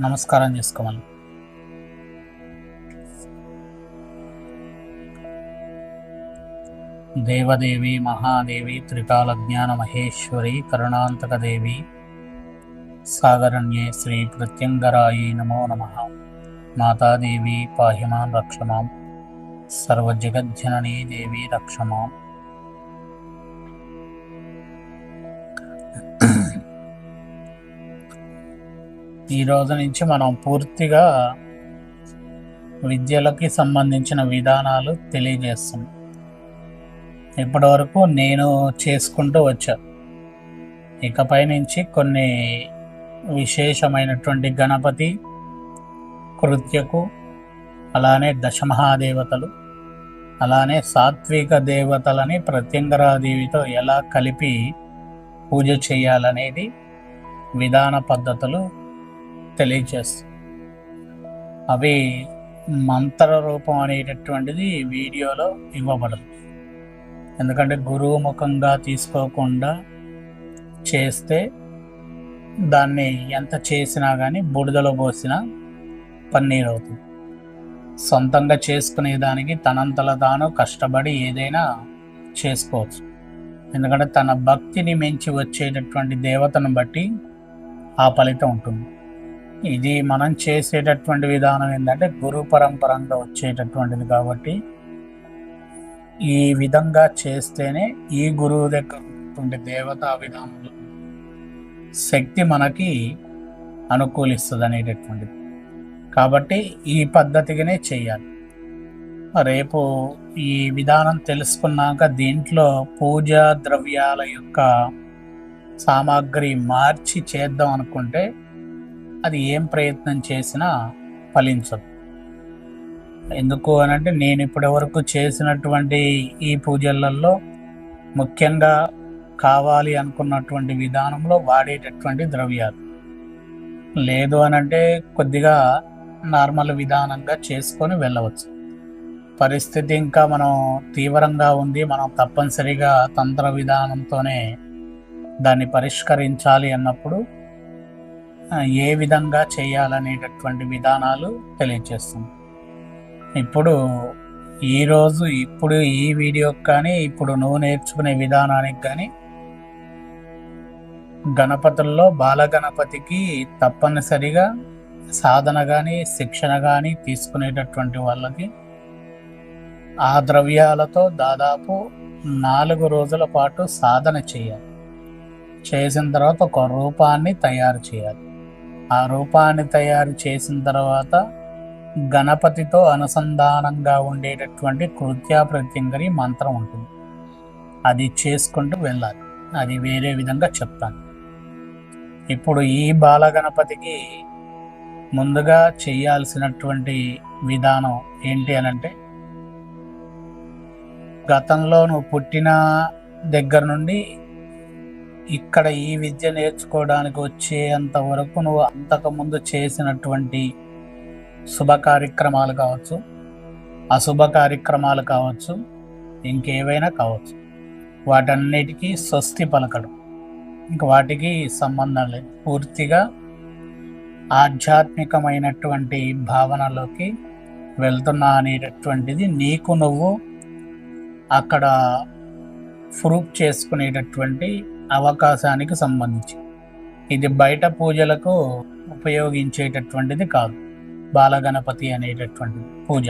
నమస్కారం చేసుకోవాలి దేవదేవి మహాదేవి త్రికాల జ్ఞాన మహేశ్వరి కరుణాంతకదేవి సాగరణ్యే శ్రీ ప్రత్యంగరాయి నమో నమ. మాతాదేవి పాహిమాం రక్షమాం. సర్వజగజ్జననీ దేవి రక్షమాం. ఈ రోజు నుంచి మనం పూర్తిగా విద్యలకి సంబంధించిన విధానాలు తెలియజేస్తాం. ఇప్పటి వరకు నేను చేసుకుంటూ వచ్చా. ఇకపై నుంచి కొన్ని విశేషమైనటువంటి గణపతి కృత్యకు అలానే దశమహాదేవతలు అలానే సాత్విక దేవతలని ప్రత్యంగరాదేవితో ఎలా కలిపి పూజ చేయాలనేది విధాన పద్ధతులు తెలియజేస్తుంది అవి మంత్ర రూపం అనేటటువంటిది వీడియోలో ఇవ్వబడదు. ఎందుకంటే గురువు ముఖంగా తీసుకోకుండా చేస్తే దాన్ని ఎంత చేసినా కానీ బుడిదలో పోసినా పన్నీర్ అవుతుంది. సొంతంగా చేసుకునే దానికి తనంతల తాను కష్టపడి ఏదైనా చేసుకోవచ్చు. ఎందుకంటే తన భక్తిని మించి వచ్చేటటువంటి దేవతను బట్టి ఆ ఫలితం ఉంటుంది. ఇది మనం చేసేటటువంటి విధానం ఏంటంటే గురు పరంపరంగా వచ్చేటటువంటిది కాబట్టి ఈ విధంగా చేస్తేనే ఈ గురువు దగ్గర దేవతా విధానంలో శక్తి మనకి అనుకూలిస్తుంది అనేటటువంటిది. కాబట్టి ఈ పద్ధతిగానే చేయాలి. రేపు ఈ విధానం తెలుసుకున్నాక దీంట్లో పూజా ద్రవ్యాల యొక్క సామాగ్రి మార్చి చేద్దాం అనుకుంటే అది ఏం ప్రయత్నం చేసినా ఫలించదు. ఎందుకు అనంటే నేను ఇప్పటివరకు చేసినటువంటి ఈ పూజలలో ముఖ్యంగా కావాలి అనుకున్నటువంటి విధానంలో వాడేటటువంటి ద్రవ్యాలు. లేదు అనంటే కొద్దిగా నార్మల్ విధానంగా చేసుకొని వెళ్ళవచ్చు. పరిస్థితి ఇంకా మనం తీవ్రంగా ఉంది. మనం తప్పనిసరిగా తంత్ర విధానంతోనే దాన్ని పరిష్కరించాలి అన్నప్పుడు ఏ విధంగా చేయాలనేటటువంటి విధానాలు తెలియజేస్తుంది. ఇప్పుడు ఈరోజు ఇప్పుడు ఈ వీడియోకి కానీ ఇప్పుడు నువ్వు నేర్చుకునే విధానానికి కానీ గణపతుల్లో బాలగణపతికి తప్పనిసరిగా సాధన కానీ శిక్షణ కానీ తీసుకునేటటువంటి వాళ్ళకి ఆ ద్రవ్యాలతో దాదాపు నాలుగు రోజుల పాటు సాధన చేయాలి. చేసిన తర్వాత ఒక రూపాన్ని తయారు చేయాలి. ఆ రూపాన్ని తయారు చేసిన తర్వాత గణపతితో అనుసంధానంగా ఉండేటటువంటి కృత్యా ప్రత్యంగరి మంత్రం ఉంటుంది. అది చేసుకుంటూ వెళ్ళాలి. అది వేరే విధంగా చెప్తాను. ఇప్పుడు ఈ బాలగణపతికి ముందుగా చేయాల్సినటువంటి విధానం ఏంటి అని అంటే గతంలో నువ్వు పుట్టిన దగ్గర నుండి ఇక్కడ ఈ విద్య నేర్చుకోవడానికి వచ్చేంత వరకు నువ్వు అంతకుముందు చేసినటువంటి శుభ కార్యక్రమాలు కావచ్చు అశుభ కార్యక్రమాలు కావచ్చు ఇంకేవైనా కావచ్చు. వాటన్నిటికీ స్వస్తి పలకడం ఇంక వాటికి సంబంధం లేదు. పూర్తిగా ఆధ్యాత్మికమైనటువంటి భావనలోకి వెళ్తున్నా అనేటటువంటిది నీకు నువ్వు అక్కడ ప్రూఫ్ చేసుకునేటటువంటి అవకాశానికి సంబంధించి. ఇది బయట పూజలకు ఉపయోగించేటటువంటిది కాదు. బాలగణపతి అనేటటువంటి పూజ.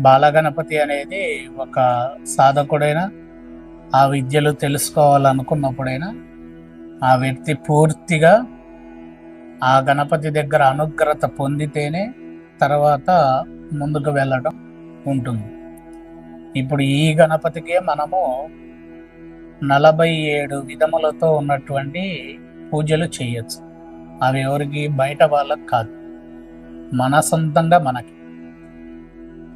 బాలగణపతి అనేది ఒక సాధకుడైనా ఆ విద్యలు తెలుసుకోవాలనుకున్నప్పుడైనా ఆ వ్యక్తి పూర్తిగా ఆ గణపతి దగ్గర అనుగ్రత పొందితేనే తర్వాత ముందుకు వెళ్ళడం ఉంటుంది. ఇప్పుడు ఈ గణపతికే మనము నలభై ఏడు విధములతో ఉన్నటువంటి పూజలు చేయొచ్చు. అవి ఎవరికి? బయట వాళ్ళకి కాదు. మన సొంతంగా మనకి.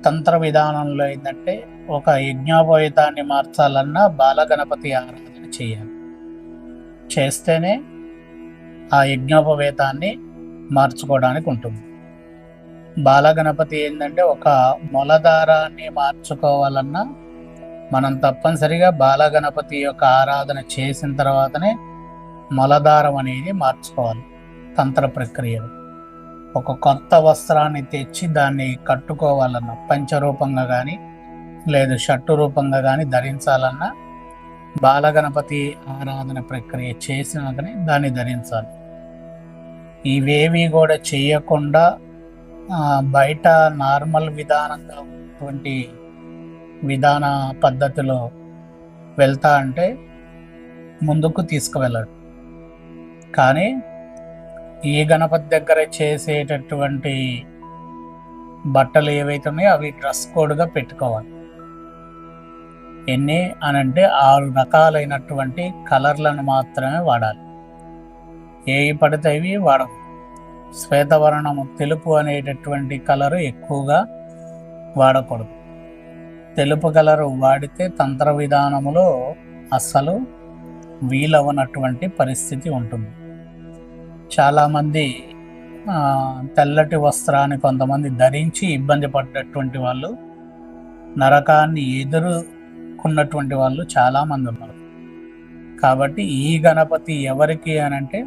తంత్ర విధానంలో ఏంటంటే ఒక యజ్ఞోపవేతాన్ని మార్చాలన్నా బాలగణపతి ఆరాధన చేయాలి. చేస్తేనే ఆ యజ్ఞోపవేతాన్ని మార్చుకోవడానికి ఉంటుంది. బాలగణపతి ఏంటంటే ఒక మొలదారాన్ని మార్చుకోవాలన్నా మనం తప్పనిసరిగా బాలగణపతి యొక్క ఆరాధన చేసిన తర్వాతనే మలధారం అనేది మార్చుకోవాలి తంత్ర ప్రక్రియలు. ఒక కొత్త వస్త్రాన్ని తెచ్చి దాన్ని కట్టుకోవాలన్న పంచరూపంగా కానీ లేదు షట్టు రూపంగా కానీ ధరించాలన్నా బాలగణపతి ఆరాధన ప్రక్రియ చేసినాకనే దాన్ని ధరించాలి. ఇవేవి కూడా చేయకుండా బయట నార్మల్ విధానంగా ఉన్నటువంటి విధాన పద్ధతిలో వెళ్తా అంటే ముందుకు తీసుకువెళ్ళడు కానీ ఈ గణపతి దగ్గర చేసేటటువంటి బట్టలు ఏవైతే ఉన్నాయో అవి డ్రెస్ కోడ్గా పెట్టుకోవాలి. ఎన్ని అని అంటే ఆరు రకాలైనటువంటి కలర్లను మాత్రమే వాడాలి. ఏవి పడితే అవి వాడవు శ్వేతవర్ణము తెలుపు అనేటటువంటి కలరు ఎక్కువగా వాడకూడదు. తెలుపు కలరు వాడితే తంత్ర విధానములో అస్సలు వీలవనటువంటి పరిస్థితి ఉంటుంది. చాలామంది తెల్లటి వస్త్రాన్ని కొంతమంది ధరించి ఇబ్బంది పడ్డటువంటి వాళ్ళు నరకాన్ని ఎదుర్కొన్నటువంటి వాళ్ళు చాలామంది ఉన్నారు. కాబట్టి ఈ గణపతి ఎవరికి అని అంటే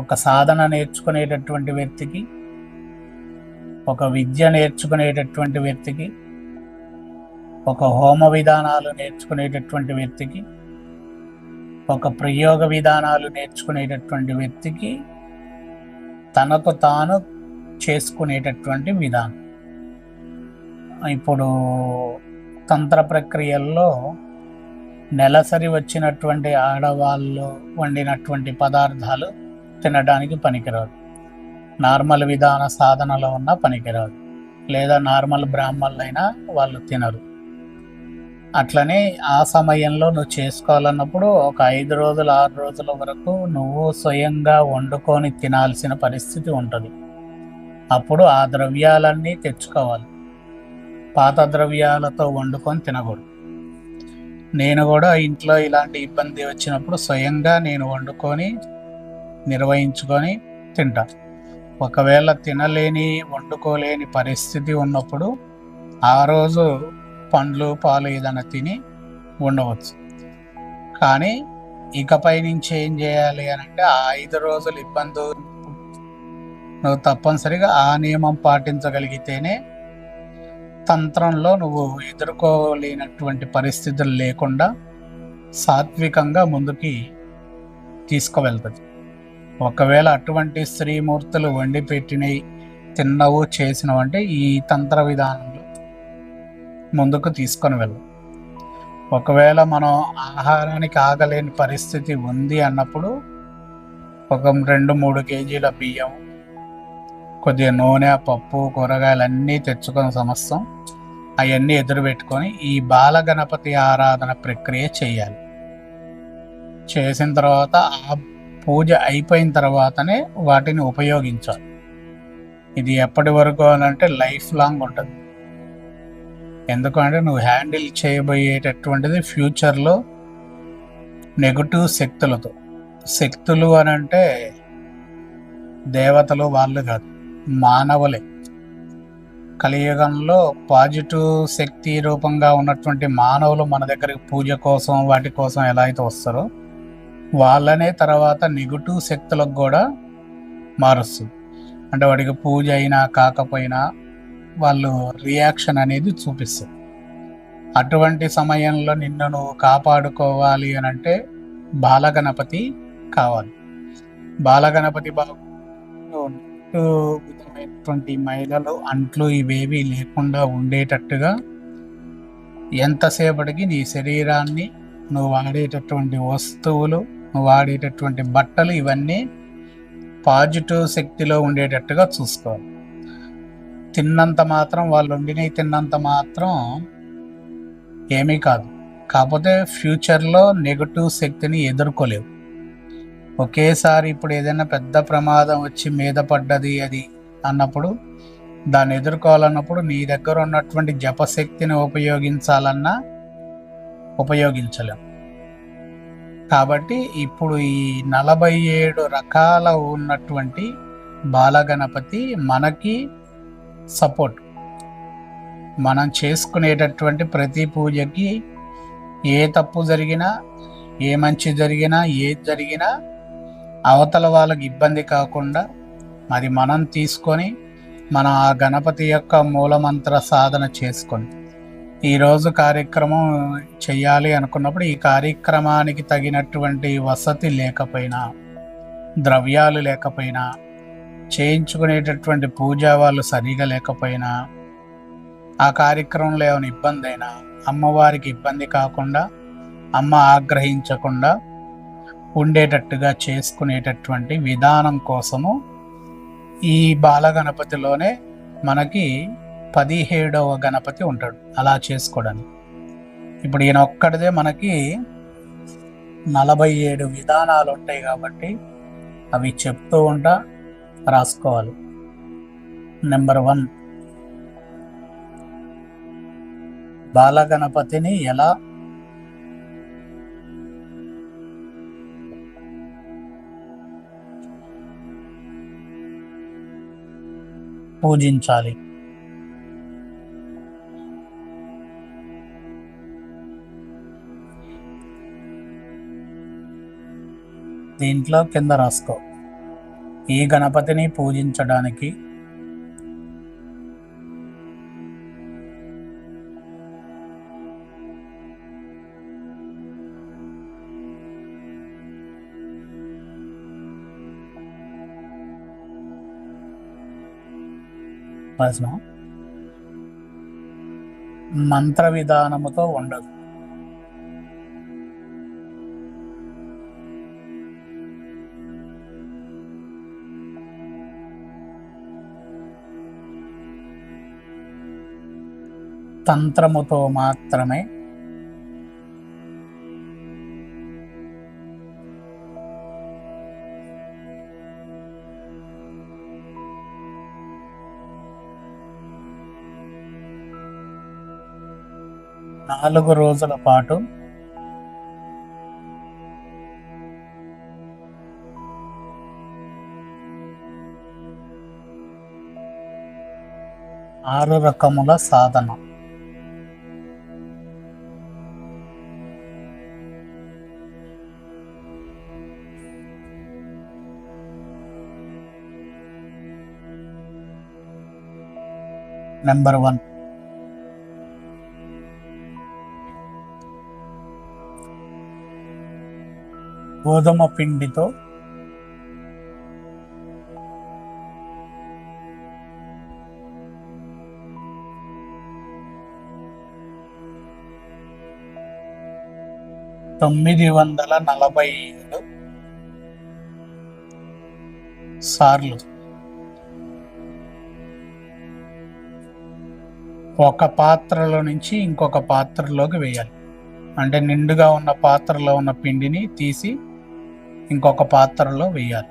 ఒక సాధన నేర్చుకునేటటువంటి వ్యక్తికి ఒక విద్య నేర్చుకునేటటువంటి వ్యక్తికి ఒక హోమ విధానాలు నేర్చుకునేటటువంటి వ్యక్తికి ఒక ప్రయోగ విధానాలు నేర్చుకునేటటువంటి వ్యక్తికి తనకు తాను చేసుకునేటటువంటి విధానం. ఇప్పుడు తంత్ర ప్రక్రియల్లో నెలసరి వచ్చినటువంటి ఆడవాళ్ళు వండినటువంటి పదార్థాలు తినడానికి పనికిరాదు నార్మల్ విధాన సాధనలో ఉన్న పనికిరాదు లేదా నార్మల్ బ్రాహ్మణులైనా వాళ్ళు తినరు. అట్లనే ఆ సమయంలో నువ్వు చేసుకోవాలన్నప్పుడు ఒక ఐదు రోజులు ఆరు రోజుల వరకు నువ్వు స్వయంగా వండుకొని తినాల్సిన పరిస్థితి ఉంటుంది. అప్పుడు ఆ ద్రవ్యాలన్నీ తెచ్చుకోవాలి. పాత ద్రవ్యాలతో వండుకొని తినకూడదు. నేను కూడా ఇంట్లో ఇలాంటి ఇబ్బంది వచ్చినప్పుడు స్వయంగా నేను వండుకొని నిర్వహించుకొని తింటా. ఒకవేళ తినలేని వండుకోలేని పరిస్థితి ఉన్నప్పుడు ఆ రోజు పండ్లు పాలు ఏదైనా తిని ఉండవచ్చు. కానీ ఇకపై నుంచి ఏం చేయాలి అని అంటే ఆ ఐదు రోజులు ఇబ్బంది నువ్వు తప్పనిసరిగా ఆ నియమం పాటించగలిగితేనే తంత్రంలో నువ్వు ఎదుర్కోలేనటువంటి పరిస్థితులు లేకుండా సాత్వికంగా ముందుకి తీసుకువెళ్తుంది ఒకవేళ అటువంటి స్త్రీమూర్తులు వండి పెట్టినవి తిన్నవు చేసినవంటే ఈ తంత్ర విధానం ముందుకు తీసుకొని వెళ్ళు. ఒకవేళ మనం ఆహారానికి ఆగలేని పరిస్థితి ఉంది అన్నప్పుడు ఒక రెండు మూడు కేజీల బియ్యం కొద్దిగా నూనె పప్పు కూరగాయలు అన్నీ తెచ్చుకొని సమస్తం అవన్నీ ఎదురు పెట్టుకొని ఈ బాలగణపతి ఆరాధన ప్రక్రియ చేయాలి. చేసిన తర్వాత ఆ పూజ అయిపోయిన తర్వాతనే వాటిని ఉపయోగించాలి. ఇది ఎప్పటి వరకు అని అంటే లైఫ్ లాంగ్ ఉంటుంది. ఎందుకంటే నువ్వు హ్యాండిల్ చేయబోయేటటువంటిది ఫ్యూచర్లో నెగటివ్ శక్తులతో. శక్తులు అని అంటే దేవతలు వాళ్ళు కాదు మానవులే. కలియుగంలో పాజిటివ్ శక్తి రూపంగా ఉన్నటువంటి మానవులు మన దగ్గరికి పూజ కోసం వాటి కోసం ఎలా అయితే వస్తారో వాళ్ళనే తర్వాత నెగటివ్ శక్తులకు కూడా మారుస్తుంది. అంటే వాడికి పూజ అయినా కాకపోయినా వాళ్ళు రియాక్షన్ అనేది చూపిస్తుంది. అటువంటి సమయంలో నిన్ను నువ్వు కాపాడుకోవాలి అని అంటే బాలగణపతి కావాలి. బాలగణపతి బాబు విధమైనటువంటి మహిళలు అంట్లు ఇవేవి లేకుండా ఉండేటట్టుగా ఎంతసేపటికి నీ శరీరాన్ని నువ్వు వాడేటటువంటి వస్తువులు నువ్వు వాడేటటువంటి బట్టలు ఇవన్నీ పాజిటివ్ శక్తిలో ఉండేటట్టుగా చూసుకోవాలి. తిన్నంత మాత్రం వాళ్ళు వండినవి తిన్నంత మాత్రం ఏమీ కాదు. కాకపోతే ఫ్యూచర్లో నెగటివ్ శక్తిని ఎదుర్కోలేవు. ఒకేసారి ఇప్పుడు ఏదైనా పెద్ద ప్రమాదం వచ్చి మీద పడ్డది అది అన్నప్పుడు దాన్ని ఎదుర్కోవాలన్నప్పుడు నీ దగ్గర ఉన్నటువంటి జపశక్తిని ఉపయోగించాలన్నా ఉపయోగించలేం. కాబట్టి ఇప్పుడు ఈ నలభై ఏడు రకాల ఉన్నటువంటి బాలగణపతి మనకి సపోర్ట్. మనం చేసుకునేటటువంటి ప్రతి పూజకి ఏ తప్పు జరిగినా ఏ మంచి జరిగినా ఏది జరిగినా అవతల వాళ్ళకి ఇబ్బంది కాకుండా అది మనం తీసుకొని మన ఆ గణపతి యొక్క మూలమంత్ర సాధన చేసుకొని ఈరోజు కార్యక్రమం చేయాలి అనుకున్నప్పుడు ఈ కార్యక్రమానికి తగినటువంటి వసతి లేకపోయినా ద్రవ్యాలు లేకపోయినా చేయించుకునేటటువంటి పూజా వాళ్ళు సరిగా లేకపోయినా ఆ కార్యక్రమంలో ఏమైనా ఇబ్బంది అయినా అమ్మవారికి ఇబ్బంది కాకుండా అమ్మ ఆగ్రహించకుండా ఉండేటట్టుగా చేసుకునేటటువంటి విధానం కోసము ఈ బాలగణపతిలోనే మనకి పదిహేడవ గణపతి ఉంటాడు అలా చేసుకోవడానికి. ఇప్పుడు ఈయన ఒక్కడిదే మనకి నలభై ఏడు విధానాలు ఉంటాయి కాబట్టి అవి చెప్తూ ఉంటా రాసుకోవాలి. నెంబర్ వన్ బాలగణపతిని ఎలా పూజించాలి? దీంట్లో కింద రాసుకో. ఈ గణపతిని పూజించడానికి మంత్ర విధానముతో ఉండదు. తంత్రముతో మాత్రమే నాలుగు రోజుల పాటు ఆరు రకముల సాధన. Number one. గోధుమ పిండితో తొమ్మిది వందల నలభై ఏడు సార్లు. ఒక పాత్రలో నుంచి ఇంకొక పాత్రలోకి వేయాలి. అంటే నిండుగా ఉన్న పాత్రలో ఉన్న పిండిని తీసి ఇంకొక పాత్రలో వేయాలి.